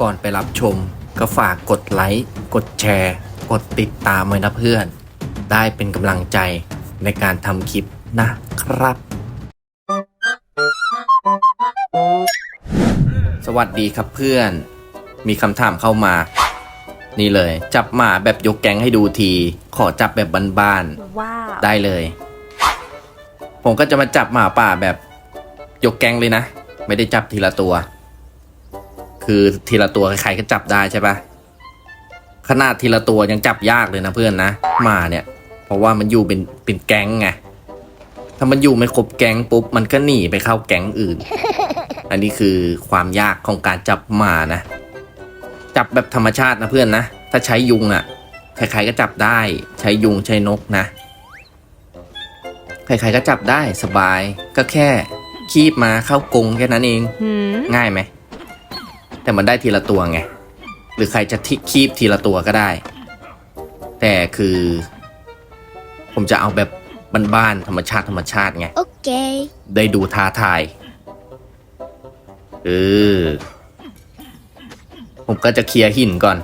ก่อนไปรับชม ก็ฝากกดไลค์ กดแชร์ กดติดตามไว้นะเพื่อน ได้เป็นกำลังใจในการทำคลิปนะครับ สวัสดีครับเพื่อน มีคำถามเข้ามา นี่เลย จับหมาแบบยกแก๊งให้ดูที ขอจับแบบบ้านๆว้าวได้เลย ผมก็จะมาจับหมาป่าแบบยกแก๊งเลยนะ ไม่ได้จับทีละตัว คือทีละตัวใครๆก็จับได้ใช่ปะขนาดทีละตัวยังจับยากเลยนะเพื่อนนะหมาเนี่ย เพราะว่ามันอยู่เป็นเป็นแก๊งไงถ้ามันอยู่ไม่ครบแก๊งปุ๊บมันก็หนีไปเข้าแก๊งอื่น อันนี้คือความยากของการจับหมานะ จับแบบธรรมชาตินะเพื่อนนะ ถ้าใช้ยุงอะ่ะใครๆก็จับได้ ใช้ยุงใช้นกนะ ใครๆก็จับได้สบายก็แค่คีบมาเข้ากรงแค่นั้นเองหืมง่ายไหม แต่มันได้ทีละตัวไง หรือใครจะทิคีบทีละตัวก็ได้ แต่คือ ผมจะเอาแบบบ้านๆธรรมชาติธรรมชาติไง Okay. ได้ดูท้าทายเออผมก็จะเคลียร์หินก่อน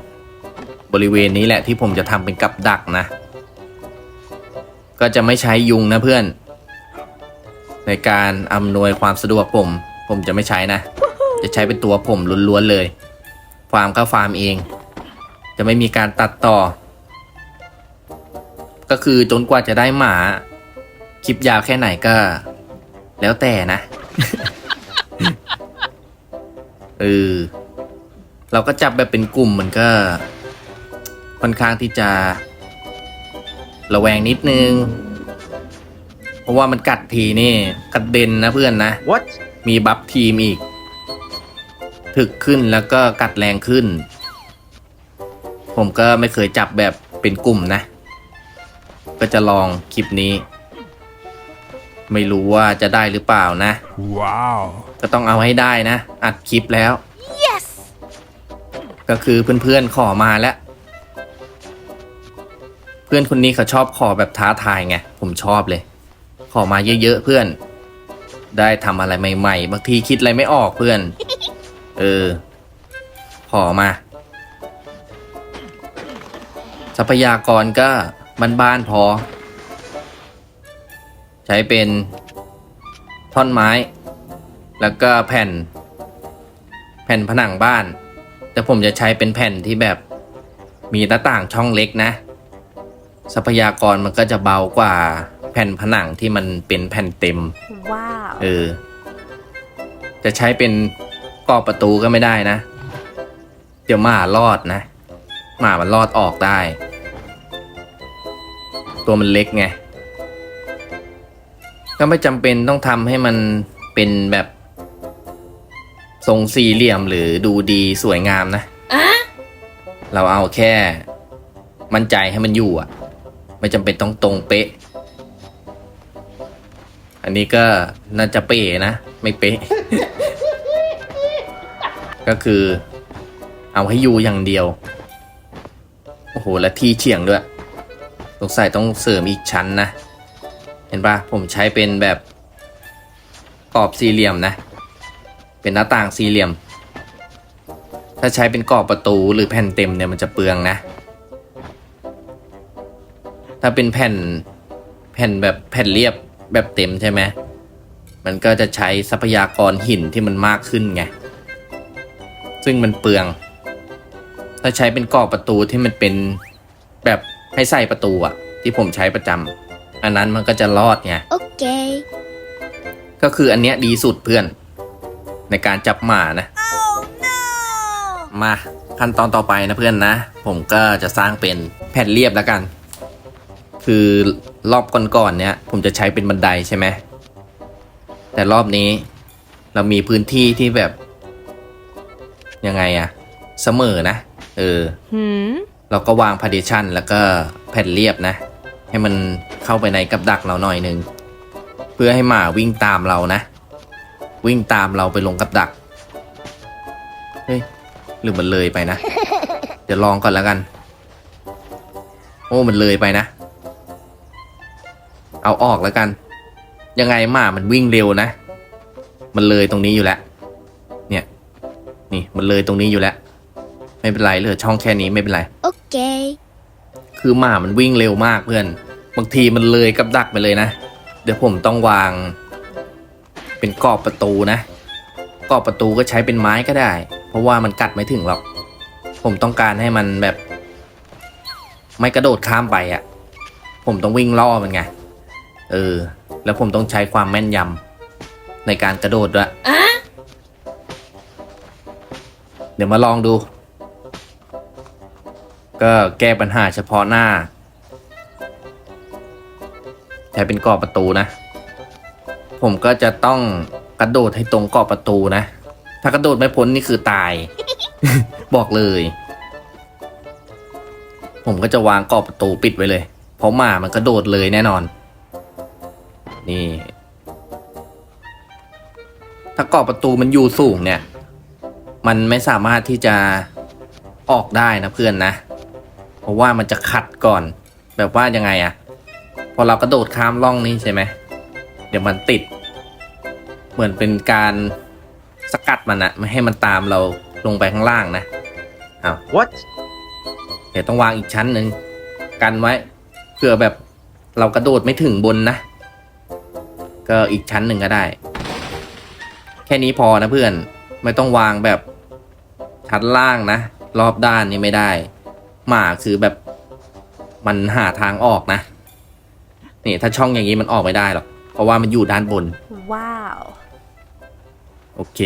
บริเวณนี้แหละที่ผมจะทำเป็นกับดักนะ ก็จะไม่ใช้ยุงนะเพื่อน ในการอำนวยความสะดวกผม ผมจะไม่ใช้นะ จะใช้เป็นตัวผมล้วนๆเลยฟาร์มก็ฟาร์มเอง จะไม่มีการตัดต่อ ก็คือจนกว่าจะได้หมา คลิปยาวแค่ไหนก็ แล้วแต่นะเออเราก็จับแบบเป็นกลุ่มมันก็ค่อนข้างที่จะ ระแวงนิดนึง เพราะว่ามันกัดทีนี่กระเด็นนะเพื่อนนะ What? มีบัฟทีมอีก ถึกขึ้นแล้วก็กัดแรงขึ้น ผมก็ไม่เคยจับแบบเป็นกลุ่มนะ ก็จะลองคลิปนี้ ไม่รู้ว่าจะได้หรือเปล่านะ Wow. ก็ต้องเอาให้ได้นะ อัดคลิปแล้ว yes ก็คือเพื่อนๆขอมาแล้ว เพื่อนคนนี้เขาชอบขอแบบท้าทายไง ผมชอบเลย ขอมาเยอะๆเพื่อน ได้ทำอะไรใหม่ๆ บางทีคิดอะไรไม่ออกเพื่อน เออ ขอมา ทรัพยากรก็บ้านๆพอ ใช้เป็นท่อนไม้ แล้วก็แผ่น แผ่นผนังบ้าน แต่ผมจะใช้เป็นแผ่นที่แบบมีหน้าต่างช่องเล็กนะ ทรัพยากรมันก็จะเบากว่าแผ่นผนังที่มันเป็นแผ่นเต็ม ว้าว เออ จะใช้เป็น กรอบประตูก็ไม่ได้นะ เดี๋ยวหมารอดนะ หมามันรอดออกได้ ตัวมันเล็กไง ก็ไม่จำเป็นต้องทำให้มันเป็นแบบทรงสี่เหลี่ยมหรือดูดีสวยงามนะ เราเอาแค่ มั่นใจให้มันอยู่อะ ไม่จำเป็นต้องตรงเป๊ะ อันนี้ก็น่าจะเป๊ะนะ ไม่เป๊ะ ก็คือ เอาให้อยู่อย่างเดียว โอ้โห และที่เฉียงด้วย สงสัยต้องเสริมอีกชั้นนะ เห็นปะผมใช้เป็นแบบกรอบสี่เหลี่ยมนะ เป็นหน้าต่างสี่เหลี่ยม ถ้าใช้เป็นกรอบประตูหรือแผ่นเต็มเนี่ยมันจะเปลืองนะ ถ้าเป็นแผ่นแผ่นแบบแผ่นเรียบแบบเต็มใช่ไหมมันก็จะใช้ทรัพยากรหินที่มันมากขึ้นไง ซึ่งมันเปลือง ถ้าใช้เป็นกรอบประตูที่มันเป็นแบบให้ใส่ประตูอะที่ผมใช้ประจำอันนั้นมันก็จะรอดไง Okay. ก็คืออันเนี้ยดีสุดเพื่อน ในการจับหมานะมาขั้นตอนต่อไปนะเพื่อนนะ ผมก็จะสร้างเป็นแผ่นเรียบแล้วกัน คือรอบก่อนๆเนี้ยผมจะใช้เป็นบันไดใช่ไหมแต่รอบนี้เรามีพื้นที่ที่แบบ ยังไงอะเสมอนะ เออหืมเราก็วางพาร์ t ชันแล้วก็แผ่นเรียบนะ ให้มันเข้าไปในกับดักเราหน่อยหนึ่งเพื่อให้หมาวิ่งตามเรานะ วิ่งตามเราไปลงกับดัก เฮ้ย หรือมันเลยไปนะ เดี๋ยวลองก่อนแล้วกัน โอ้ มันเลยไปนะ เอาออกแล้วกัน ยังไงหมามันวิ่งเร็วนะ มันเลยตรงนี้อยู่แล้วเนี่ยนี่มันเลยตรงนี้อยู่แล้ว ไม่เป็นไรเหลือช่องแค่นี้ไม่เป็นไร Okay. คือหมามันวิ่งเร็วมากเพื่อน บางทีมันเลยกับดักไปเลยนะ เดี๋ยวผมต้องวาง เป็นกรอบประตูนะ กรอบประตูก็ใช้เป็นไม้ก็ได้ เพราะว่ามันกัดไม่ถึงหรอก ผมต้องการให้มันแบบ ไม่กระโดดข้ามไปอะ่ะ ผมต้องวิ่งล่อมันไง เออ แล้วผมต้องใช้ความแม่นยำในการกระโดดด้วยเดี๋ยวมาลองดู ก็แก้ปัญหาเฉพาะหน้า ใช้เป็นกรอบประตูนะ ผมก็จะต้องกระโดดให้ตรงกรอบประตูนะ ถ้ากระโดดไม่พ้นนี่คือตาย บอกเลย ผมก็จะวางกรอบประตูปิดไว้เลย เพราะหมามันกระโดดเลยแน่นอน นี่ ถ้ากรอบประตูมันอยู่สูงเนี่ย มันไม่สามารถที่จะออกได้นะเพื่อนนะ เพราะว่ามันจะขัดก่อน แบบว่ายังไงอะพอเรากระโดดข้ามร่องนี้ใช่ไหม เดี๋ยวมันติด เหมือนเป็นการสกัดมันอะไม่ให้มันตามเราลงไปข้างล่างนะเอา What? เดี๋ยวต้องวางอีกชั้นหนึ่งกันไว้เผื่อแบบเรากระโดดไม่ถึงบนนะ ก็อีกชั้นหนึ่งก็ได้ แค่นี้พอนะเพื่อนไม่ต้องวางแบบ ชั้นล่างนะ รอบด้านนี่ไม่ได้ หมาคือแบบมันหาทางออกนะ นี่ถ้าช่องอย่างนี้มันออกไม่ได้หรอก เพราะว่ามันอยู่ด้านบน Wow. โอเค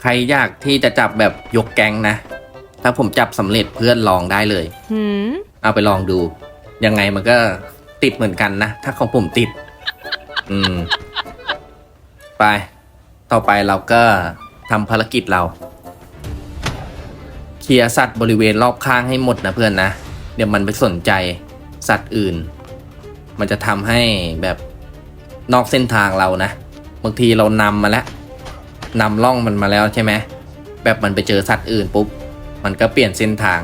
ใครอยากที่จะจับแบบยกแก๊งนะ ถ้าผมจับสำเร็จเพื่อนลองได้เลย Hmm. เอาไปลองดู ยังไงมันก็ติดเหมือนกันนะ ถ้าของผมติด อืม ไป ต่อไปเราก็ ทำภารกิจเรา เคลียร์สัตว์บริเวณรอบข้างให้หมดนะเพื่อนนะ เดี๋ยวมันไปสนใจสัตว์อื่น มันจะทำให้แบบนอกเส้นทางเรานะ บางทีเรานำมาแล้วนำล่องมันมาแล้วใช่ไหมแบบมันไปเจอสัตว์อื่นปุ๊บ มันก็เปลี่ยนเส้นทาง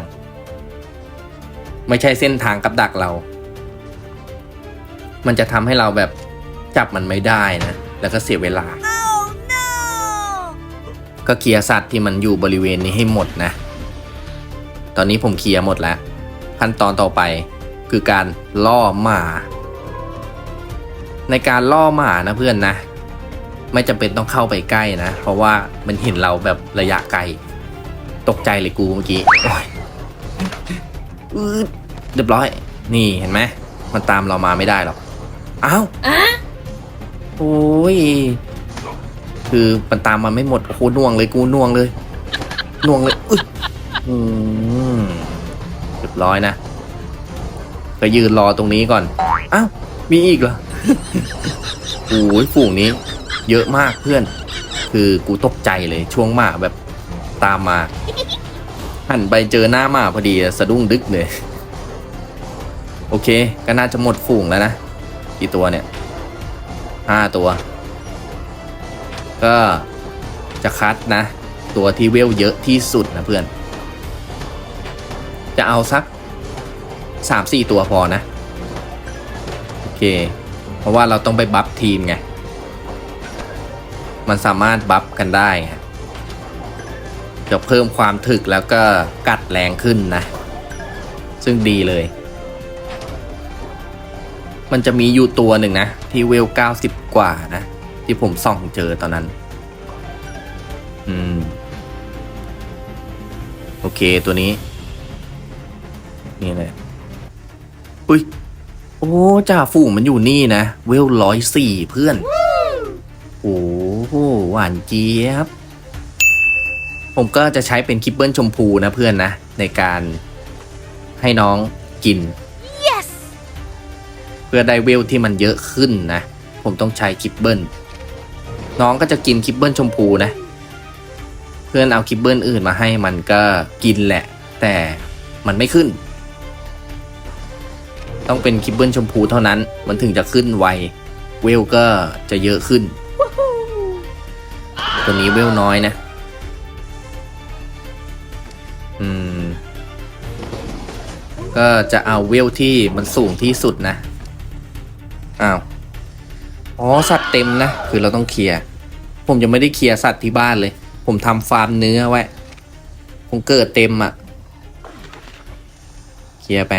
ไม่ใช่เส้นทางกับดักเรา มันจะทำให้เราแบบจับมันไม่ได้นะ แล้วก็เสียเวลา ก็เคลียร์สัตว์ที่มันอยู่บริเวณนี้ให้หมดนะ ตอนนี้ผมเคลียร์หมดแล้ว ขั้นตอนต่อไปคือการล่อหมา ในการล่อหมานะเพื่อนนะ ไม่จำเป็นต้องเข้าไปใกล้นะ เพราะว่ามันเห็นเราแบบระยะไกล ตกใจเลยกูเมื่อกี้โอ้ยอืดเรียบร้อย นี่เห็นไหมมันตามเรามาไม่ได้หรอก อ้าวโอ้ย คือมันตามมาไม่หมดโอ้โหน่วงเลยกูน่วงเลยน่วงเลยอึ๊ยอืมเรียบร้อยนะไปยืนรอตรงนี้ก่อนอ้าวมีอีกเหรอโอ้ยฝูงนี้ เยอะมากเพื่อน คือกูตกใจเลยช่วงหมาแบบตามมาหันไปเจอหน้าหมาพอดีสะดุ้งดึกเลย โอเค ก็น่าจะหมดฝูงแล้วนะ กี่ตัวเนี่ยห้าตัว ก็จะคัดนะ ตัวที่เวลเยอะที่สุดนะเพื่อน จะเอาสักสามสี่ตัวพอนะ โอเค เพราะว่าเราต้องไปบัฟทีมไง มันสามารถบัฟกันได้จะเพิ่มความถึกแล้วก็กัดแรงขึ้นนะ ซึ่งดีเลย มันจะมีอยู่ตัวหนึ่งนะ ที่เวล 90 กว่านะ ที่ผมส่องเจอตอนนั้น อืม โอเคตัวนี้ นี่เลยอุ้ย โอ้จ่าฝูงมันอยู่นี่นะ เวลร้อยสี่เพื่อน โอ้โหหวานเจี๊ยบ ผมก็จะใช้เป็นคิปเปิลชมพูนะเพื่อนนะ ในการให้น้องกิน Yes! เพื่อได้เวลที่มันเยอะขึ้นนะ ผมต้องใช้คิปเบิล น้องก็จะกินคิปเบิลชมพูนะ เพื่อนเอาคิปเบิลอื่นมาให้มันก็กินแหละ แต่มันไม่ขึ้น ต้องเป็นคิปเบิลชมพูเท่านั้น มันถึงจะขึ้นไว เวลก็จะเยอะขึ้น ตัวนี้เวลน้อยนะ อืม ก็จะเอาเวลที่มันสูงที่สุดนะ อ้าว อ๋อสัตว์เต็มนะคือเราต้องเคลียร์ผมยังไม่ได้เคลียร์สัตว์ที่บ้านเลย ผมทำฟาร์มเนื้อไว้คงเกิดเต็มอะ่ะ เคลียร์ไป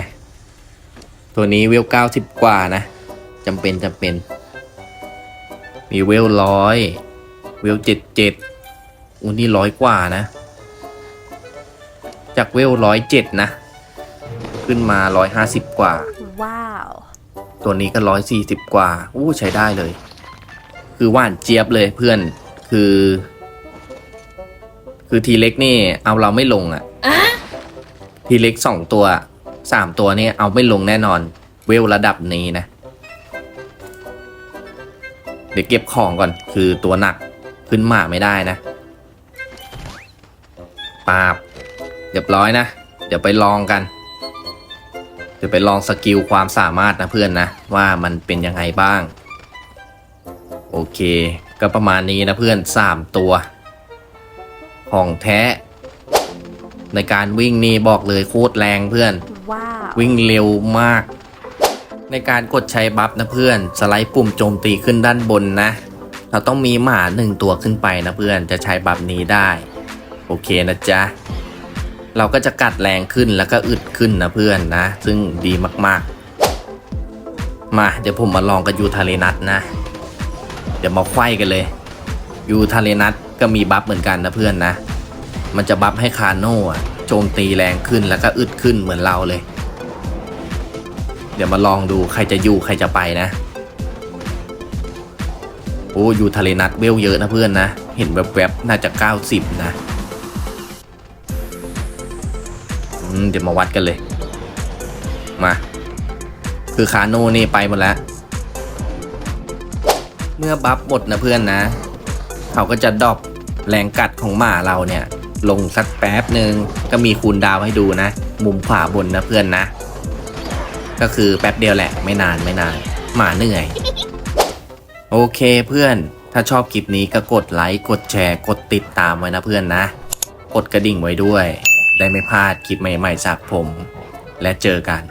ตัวนี้เวลเก้าสิบกว่านะจำเป็นจำเป็น มีเวลร้อยเวลเจ็ดเจ็ดอุ้นี่ร้อยกว่านะ จากเวลร้อยเจ็ดนะ ขึ้นมาร้อยห้าสิบกว่า ตัวนี้ก็ร้อยสี่สิบกว่าอู้ใช้ได้เลย คือหว่านเจี๊ยบเลยเพื่อนคือ คือทีเล็กนี่ เอาเราไม่ลงอะ่ะทีเล็กสองตัวสามตัวนี่เอาไม่ลงแน่นอน เวลระดับนี้นะ เดี๋ยวเก็บของก่อนคือตัวหนักขึ้นมาไม่ได้นะปาบเรียบร้อยนะ เดี๋ยวไปลองกัน เดี๋ยวไปลองสกิลความสามารถนะเพื่อนนะ ว่ามันเป็นยังไงบ้าง โอเค ก็ประมาณนี้นะเพื่อนสามตัว ของแท้ ในการวิ่งนี่บอกเลยโคตรแรงเพื่อนว้าววิ่งเร็วมาก ในการกดใช้บัฟนะเพื่อน สไลด์ปุ่มโจมตีขึ้นด้านบนนะ เราต้องมีหมาหนึ่งตัวขึ้นไปนะเพื่อนจะใช้บัฟนี้ได้ โอเคนะจ๊ะ เราก็จะกัดแรงขึ้นแล้วก็อึดขึ้นนะเพื่อนนะ ซึ่งดีมากๆ มาเดี๋ยวผมมาลองกับยูทาเลนัทนะ เดี๋ยวมาไขว้กันเลยยูทาเลนัทก็มีบัฟเหมือนกันนะเพื่อนนะ มันจะบัฟให้คาโน่โจมตีแรงขึ้นแล้วก็อึดขึ้นเหมือนเราเลย เดี๋ยวมาลองดูใครจะอยู่ใครจะไปนะโอ้ยูทะเลนัดเวลเยอะนะเพื่อนนะ เห็นแวบๆน่าจะ 90 นะ เดี๋ยวมาวัดกันเลย มา คือคาโน่นี่ไปหมดแล้ว เมื่อบัฟหมดนะเพื่อนนะ เขาก็จะดรอปแรงกัดของหมาเราเนี่ย ลงสักแป๊บหนึ่งก็มีคูณดาวให้ดูนะ มุมขวาบนนะเพื่อนนะ ก็คือแป๊บเดียวแหละไม่นานไม่นาน หมาเหนื่อย โอเคเพื่อนถ้าชอบคลิปนี้ก็กดไลค์กดแชร์กดติดตามไว้นะเพื่อนนะ กดกระดิ่งไว้ด้วย ได้ไม่พลาดคลิปใหม่ๆจากผม และเจอกัน